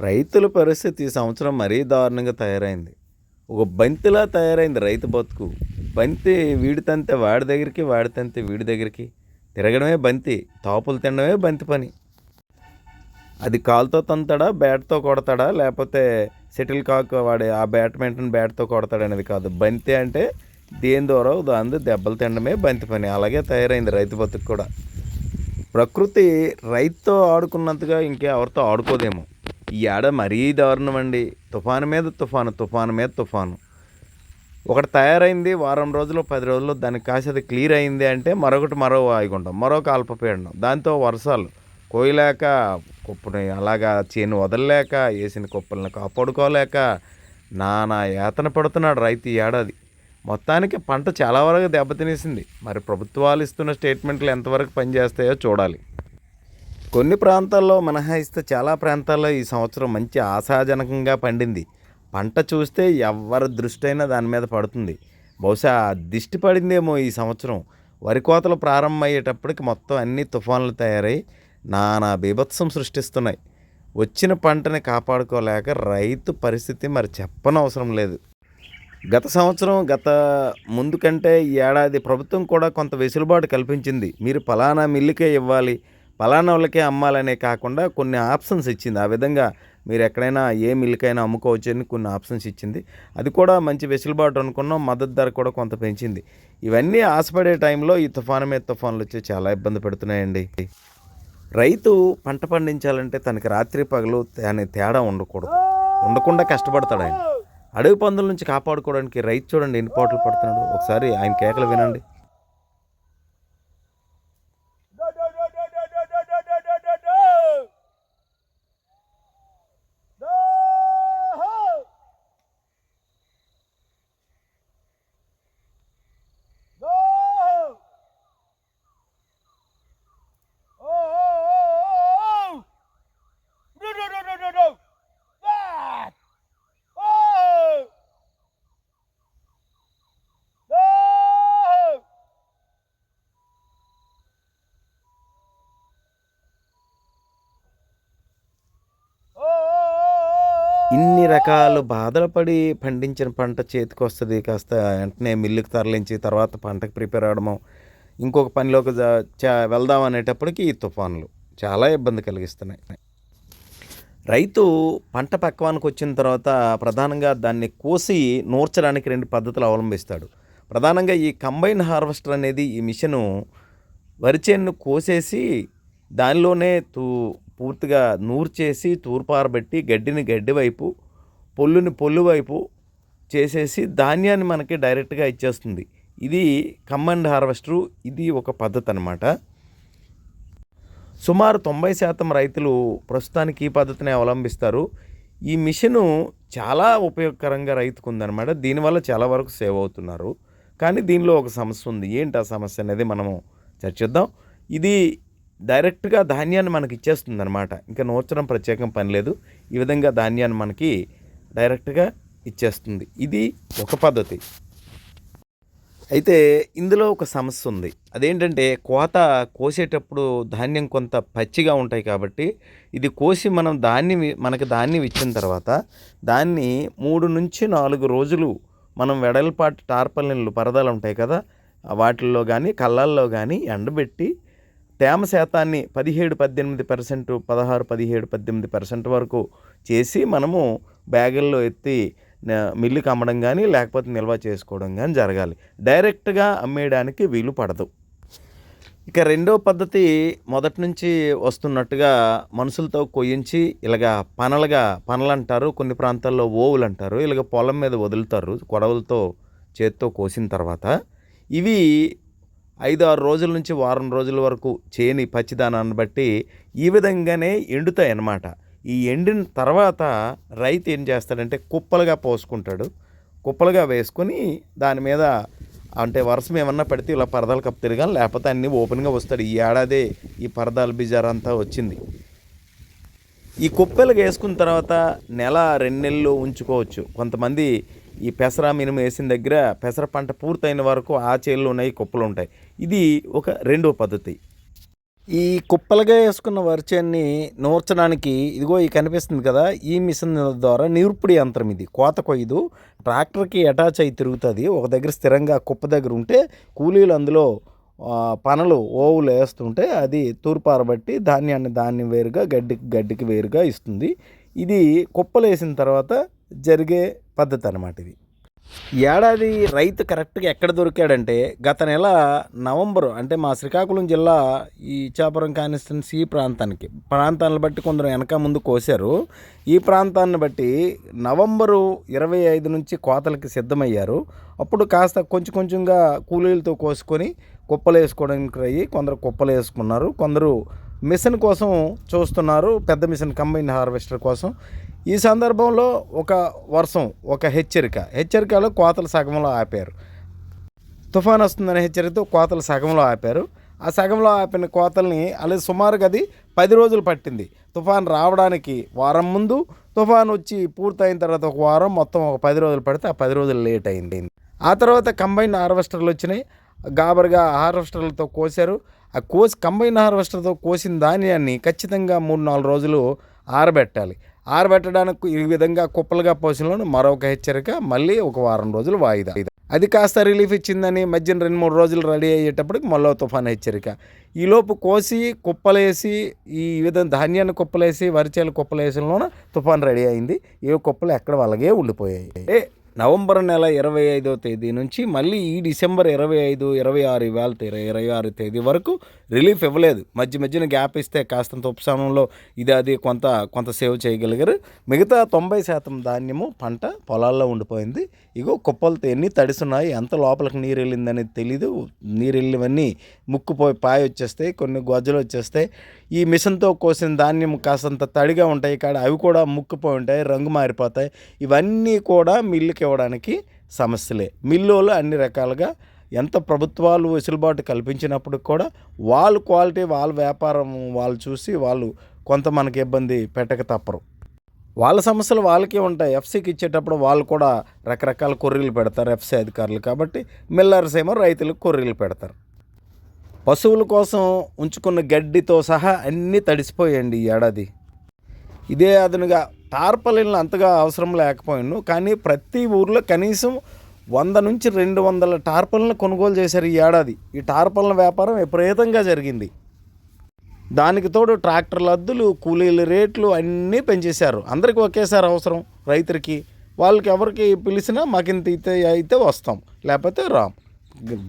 రైతుల పరిస్థితి ఈ సంవత్సరం మరీ దారుణంగా తయారైంది. ఒక బంతిలా తయారైంది రైతు బతుకు. బంతి వీడి తంతే వాడి దగ్గరికి వాడి తంతే వీడి దగ్గరికి. తిరగడమే బంతి తాపులు తినడమే బంతి పని. అది కాలుతో తంతాడా బ్యాట్తో కొడతాడా లేకపోతే సెటిల్ కాక్ వాడి ఆ బ్యాడ్మింటన్ బ్యాట్తో కొడతాడు అనేది కాదు. బంతి అంటే దేని ద్వారా దాని దెబ్బలు తినడమే బంతి పని. అలాగే తయారైంది రైతు బతుకు కూడా. ప్రకృతి రైతుతో ఆడుకున్నంతగా ఇంకెవరితో ఆడుకోదేమో. ఈ ఏడ మరీ దారుణం అండి. తుఫాను మీద తుఫాను తుఫాను మీద తుఫాను. ఒకటి తయారైంది వారం రోజులు పది రోజుల్లో దానికి కాసేది అది క్లియర్ అయింది అంటే మరొకటి మరో ఆగుంటాం మరొక అల్పపీడనం దాంతో వర్షాలు కోయలేక కుప్పని అలాగా చేను వదలలేక వేసిన కుప్పలను కాపాడుకోలేక నానా యాతన పడుతున్నాడు రైతు ఈ ఏడాది. మొత్తానికి పంట చాలా వరకు దెబ్బతినేసింది. మరి ప్రభుత్వాలు ఇస్తున్న స్టేట్మెంట్లు ఎంతవరకు పనిచేస్తాయో చూడాలి. కొన్ని ప్రాంతాల్లో మినహాయిస్తే చాలా ప్రాంతాల్లో ఈ సంవత్సరం మంచి ఆశాజనకంగా పండింది. పంట చూస్తే ఎవరి దృష్టి అయినా దాని మీద పడుతుంది. బహుశా దిష్టి పడిందేమో ఈ సంవత్సరం. వరి కోతలు ప్రారంభమయ్యేటప్పటికి మొత్తం అన్ని తుఫాన్లు తయారై నానా బీభత్సం సృష్టిస్తున్నాయి. వచ్చిన పంటని కాపాడుకోలేక రైతు పరిస్థితి మరి చెప్పనవసరం లేదు. గత సంవత్సరం గత ముందు కంటే ఈ ఏడాది ప్రభుత్వం కూడా కొంత వెసులుబాటు కల్పించింది. మీరు ఫలానా మిల్లుకే ఇవ్వాలి ఫలానా వాళ్ళకే అమ్మాలనే కాకుండా కొన్ని ఆప్షన్స్ ఇచ్చింది. ఆ విధంగా మీరు ఎక్కడైనా ఏ మిల్లుకైనా అమ్ముకోవచ్చు అని కొన్ని ఆప్షన్స్ ఇచ్చింది. అది కూడా మంచి వెసులుబాటు అనుకున్నాం. మద్దతు ధర కూడా కొంత పెంచింది. ఇవన్నీ ఆశపడే టైంలో ఈ తుఫాను మీద తుఫాన్లు వచ్చి చాలా ఇబ్బంది పెడుతున్నాయండి. రైతు పంట పండించాలంటే తనకి రాత్రి పగలు అనే తేడా ఉండకూడదు. ఉండకుండా కష్టపడతాడు ఆయన. అడవి పందుల నుంచి కాపాడుకోవడానికి రైతు చూడండి ఎన్ని పాటలు పడుతున్నాడు. ఒకసారి ఆయన కేకలు వినండి. ఇన్ని రకాలు బాధలు పడి పండించిన పంట చేతికి వస్తుంది కాస్త వెంటనే మిల్లుకి తరలించి తర్వాత పంటకు ప్రిపేర్ అవడము. ఇంకొక పనిలోకి వెళ్దాం అనేటప్పటికి ఈ తుఫాన్లు చాలా ఇబ్బంది కలిగిస్తున్నాయి. రైతు పంట పక్వానికి వచ్చిన తర్వాత ప్రధానంగా దాన్ని కోసి నూర్చడానికి రెండు పద్ధతులు అవలంబిస్తాడు. ప్రధానంగా ఈ కంబైన్ హార్వెస్టర్ అనేది ఈ మిషను వరి కోసేసి దానిలోనే తూ పూర్తిగా నూర్చేసి తూర్పారబెట్టి గడ్డిని గడ్డి వైపు పొల్లుని పొల్లు వైపు చేసేసి ధాన్యాన్ని మనకి డైరెక్ట్గా ఇచ్చేస్తుంది. ఇది కమ్మండ్ హార్వెస్టరు ఇది ఒక పద్ధతి అనమాట సుమారు తొంభై శాతం రైతులు ప్రస్తుతానికి ఈ పద్ధతిని అవలంబిస్తారు. ఈ మిషను చాలా ఉపయోగకరంగా రైతుకు ఉందన్నమాట దీనివల్ల చాలా వరకు సేవ్ అవుతున్నారు. కానీ దీనిలో ఒక సమస్య ఉంది. ఏంటి ఆ సమస్య అనేది మనము చర్చిద్దాం. ఇది డైరెక్ట్గా ధాన్యాన్ని మనకి ఇచ్చేస్తుంది అనమాట ఇంకా నూర్చడం ప్రత్యేకం పని లేదు. ఈ విధంగా ధాన్యాన్ని మనకి డైరెక్ట్గా ఇచ్చేస్తుంది. ఇది ఒక పద్ధతి. అయితే ఇందులో ఒక సమస్య ఉంది. అదేంటంటే కోత కోసేటప్పుడు ధాన్యం కొంత పచ్చిగా ఉంటాయి కాబట్టి ఇది కోసి మనం ధాన్యం మనకి ధాన్యం ఇచ్చిన తర్వాత దాన్ని మూడు నుంచి నాలుగు రోజులు మనం వెడల్పాటు టార్పలిన్లు పరదాలు ఉంటాయి కదా వాటిల్లో కానీ కళ్ళల్లో కానీ ఎండబెట్టి తేమ శాతాన్ని పదిహేడు పద్దెనిమిది పర్సెంట్ పదహారు పదిహేడు పద్దెనిమిది పర్సెంట్ వరకు చేసి మనము బ్యాగుల్లో ఎత్తి మిల్లుకి అమ్మడం కానీ లేకపోతే నిల్వ చేసుకోవడం కానీ జరగాలి. డైరెక్ట్గా అమ్మేయడానికి వీలు పడదు. ఇక రెండో పద్ధతి మొదటి నుంచి వస్తున్నట్టుగా మనుషులతో కొయ్యించి ఇలాగా పనలుగా పనలు అంటారు కొన్ని ప్రాంతాల్లో ఓవులు అంటారు ఇలాగ పొలం మీద వదులుతారు కొడవలతో చేత్తో కోసిన తర్వాత. ఇవి ఐదు ఆరు రోజుల నుంచి వారం రోజుల వరకు చేని పచ్చిదానాన్ని బట్టి ఈ విధంగానే ఎండుతాయి అన్నమాట ఈ ఎండిన తర్వాత రైతు ఏం చేస్తాడంటే కుప్పలుగా పోసుకుంటాడు. కుప్పలుగా వేసుకొని దాని మీద అంటే వర్షం ఏమన్నా పడితే ఇలా పరదాలు కప్పు తిరగాలి లేకపోతే అన్నీ ఓపెన్గా వస్తాడు. ఈ ఏడాదే ఈ పరదాల బిజార్ అంతా వచ్చింది. ఈ కుప్పలుగా వేసుకున్న తర్వాత నెల రెండు నెలలు ఉంచుకోవచ్చు. కొంతమంది ఈ పెసర మినుము వేసిన దగ్గర పెసర పంట పూర్తయిన వరకు ఆ చేల్లో ఉన్నాయి కుప్పలు ఉంటాయి. ఇది ఒక రెండో పద్ధతి. ఈ కుప్పలుగా వేసుకున్న వరిచేన్ని నూర్చడానికి ఇదిగో ఈ కనిపిస్తుంది కదా ఈ మిషన్ ద్వారా నిరుపుడి యంత్రం ఇది. కోత కొయ్యదు ట్రాక్టర్కి అటాచ్ అయి తిరుగుతుంది. ఒక దగ్గర స్థిరంగా కుప్ప దగ్గర ఉంటే కూలీలు అందులో పనులు ఓవులు వేస్తుంటే అది తూర్పారబట్టి ధాన్యాన్ని ధాన్యం వేరుగా గడ్డికి గడ్డికి వేరుగా ఇస్తుంది. ఇది కుప్పలు వేసిన తర్వాత జరిగే పద్ధతి అనమాట ఇది. ఏడాది రైతు కరెక్ట్గా ఎక్కడ దొరికాడంటే గత నెల నవంబరు అంటే మా శ్రీకాకుళం జిల్లా ఈ ఇచ్చాపురం కాన్స్టిట్యున్సీ ఈ ప్రాంతానికి. ప్రాంతాలను బట్టి కొందరు వెనక ముందు కోసారు ఈ ప్రాంతాన్ని బట్టి నవంబరు ఇరవై ఐదు నుంచి కోతలకి సిద్ధమయ్యారు. అప్పుడు కాస్త కొంచెం కొంచెంగా కూలీలతో కోసుకొని కుప్పలు వేసుకోవడానికి అయ్యి కొందరు కుప్పలు వేసుకున్నారు. కొందరు మిషన్ కోసం చూస్తున్నారు. పెద్ద మిషన్ కంబైన్ హార్వెస్టర్ కోసం. ఈ సందర్భంలో ఒక వర్షం ఒక హెచ్చరిక. హెచ్చరికలో కోతలు సగంలో ఆపారు. తుఫాన్ వస్తుందనే హెచ్చరికతో కోతలు సగంలో ఆపారు. ఆ సగంలో ఆపిన కోతల్ని అలాగే సుమారుగా అది పది రోజులు పట్టింది. తుఫాన్ రావడానికి వారం ముందు తుఫాన్ వచ్చి పూర్తయిన తర్వాత ఒక వారం మొత్తం ఒక పది రోజులు పడితే ఆ పది రోజులు లేట్ అయింది. ఆ తర్వాత కంబైన్ హార్వెస్టర్లు వచ్చినాయి. గాబర్గా హార్వెస్టర్లతో కోసారు ఆ కోసి కంబైన్ హార్వెస్టర్తో కోసిన ధాన్యాన్ని ఖచ్చితంగా మూడు నాలుగు రోజులు ఆరబెట్టాలి. ఆరబెట్టడానికి ఈ విధంగా కుప్పలుగా పోసిన మరొక హెచ్చరిక మళ్ళీ ఒక వారం రోజులు వాయిదా. అది కాస్త రిలీఫ్ ఇచ్చిందని మధ్యన రెండు మూడు రోజులు రెడీ అయ్యేటప్పటికి మళ్ళీ తుఫాన్ హెచ్చరిక. ఈలోపు కోసి కుప్పలేసి ఈ విధంగా ధాన్యాన్ని కుప్పలేసి వరిచేలు కుప్పలేసలోన తుఫాన్ రెడీ అయింది. ఏ కుప్పలు ఎక్కడ వాళ్ళగే ఉండిపోయాయి. నవంబర్ నెల ఇరవై ఐదో తేదీ నుంచి మళ్ళీ ఈ డిసెంబర్ ఇరవై ఐదు ఇరవై ఆరు ఇవాళ ఇరవై ఇరవై ఆరు తేదీ వరకు రిలీఫ్ ఇవ్వలేదు. మధ్య మధ్యన గ్యాప్ ఇస్తే కాస్తంత ఉపశమనంలో ఇది అది కొంత కొంత సేవ్ చేయగలిగారు. మిగతా తొంభై శాతం ధాన్యము పంట పొలాల్లో ఉండిపోయింది. ఇగో కుప్పలతో ఎన్ని తడిసున్నాయి ఎంత లోపలికి నీరు వెళ్ళిందనేది తెలీదు. నీరు వెళ్ళివన్నీ ముక్కుపోయి పాయ వచ్చేస్తాయి కొన్ని గొజ్జలు వచ్చేస్తాయి. ఈ మిషన్తో కోసిన ధాన్యం కాస్తంత తడిగా ఉంటాయి. కాడ అవి కూడా ముక్కుపోయి ఉంటాయి రంగు మారిపోతాయి. ఇవన్నీ కూడా మిల్లుకి ఇవ్వడానికి సమస్యలే. మిల్లులు అన్ని రకాలుగా ఎంత ప్రభుత్వాలు వెసులుబాటు కల్పించినప్పుడు కూడా వాళ్ళ క్వాలిటీ వాళ్ళ వ్యాపారం వాళ్ళు చూసి వాళ్ళు కొంత మనకి ఇబ్బంది పెట్టక తప్పరు. వాళ్ళ సమస్యలు వాళ్ళకే ఉంటాయి. ఎఫ్సీకి ఇచ్చేటప్పుడు వాళ్ళు కూడా రకరకాల కొర్రీలు పెడతారు ఎఫ్సీ అధికారులు కాబట్టి మిల్లర్స్ ఏమో రైతులకు కొర్రీలు పెడతారు. పశువుల కోసం ఉంచుకున్న గడ్డితో సహా అన్నీ తడిసిపోయాయండి ఈ ఏడాది. ఇదే అదనుగా టార్పలిన్లు అంతగా అవసరం లేకపోయాను కానీ ప్రతి ఊర్లో కనీసం వంద నుంచి రెండు వందల టార్పలను కొనుగోలు చేశారు ఈ ఏడాది. ఈ టార్పలన వ్యాపారం విపరీతంగా జరిగింది. దానికి తోడు ట్రాక్టర్ల అద్దులు కూలీల రేట్లు అన్నీ పెంచేశారు. అందరికీ ఒకేసారి అవసరం రైతులకి. వాళ్ళకి ఎవరికి పిలిచినా మాకింత అయితే అయితే వస్తాం. లేకపోతే రాం.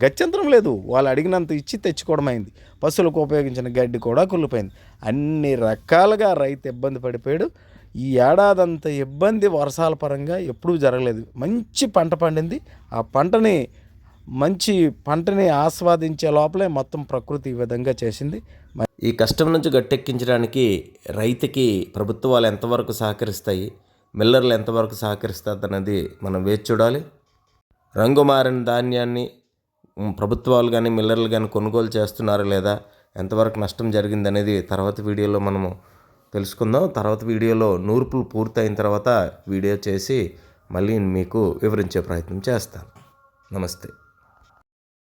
గత్యంతరం లేదు. వాళ్ళు అడిగినంత ఇచ్చి తెచ్చుకోవడం అయింది పశువులకు ఉపయోగించిన గడ్డి కూడా కుళ్ళిపోయింది. అన్ని రకాలుగా రైతు ఇబ్బంది పడిపోయాడు. ఈ ఏడాదంత ఇబ్బంది వర్షాల పరంగా ఎప్పుడూ జరగలేదు. మంచి పంట పండింది. ఆ పంటని మంచి పంటని ఆస్వాదించే లోపలే మొత్తం ప్రకృతి ఈ విధంగా చేసింది. ఈ కష్టం నుంచి గట్టెక్కించడానికి రైతుకి ప్రభుత్వాలు ఎంతవరకు సహకరిస్తాయి మిల్లర్లు ఎంతవరకు సహకరిస్తారన్నది మనం వేచి చూడాలి. రంగు మారిన ధాన్యాన్ని ప్రభుత్వాలు కానీ మిల్లర్లు కానీ కొనుగోలు చేస్తున్నారా లేదా ఎంతవరకు నష్టం జరిగిందనేది తర్వాత వీడియోలో మనము తెలుసుకుందాం. తర్వాత వీడియోలో నూర్పులు పూర్తయిన తర్వాత వీడియో చేసి మళ్ళీ మీకు వివరించే ప్రయత్నం చేస్తాను. నమస్తే.